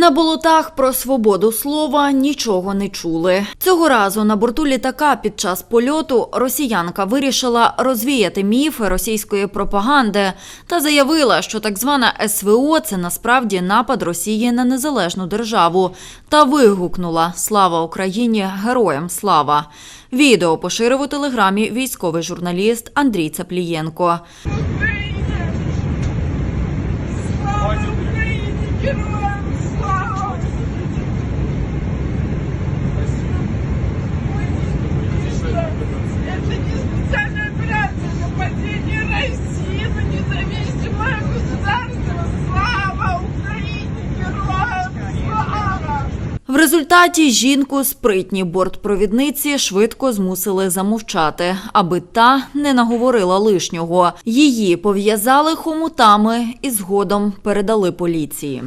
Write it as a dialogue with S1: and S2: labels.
S1: На болотах про свободу слова нічого не чули. Цього разу на борту літака під час польоту росіянка вирішила розвіяти міфи російської пропаганди та заявила, що так звана СВО це насправді напад Росії на незалежну державу та вигукнула Слава Україні! Героям слава! Відео поширив у телеграмі військовий журналіст Андрій Цаплієнко.
S2: Слава Україні! Героям слава! Это не специальная операция, нападение России на независимое государство! Слава Україні! Героям слава!
S1: В результаті жінку спритні бортпровідниці швидко змусили замовчати, аби та не наговорила лишнього. Її пов'язали хомутами і згодом передали поліції.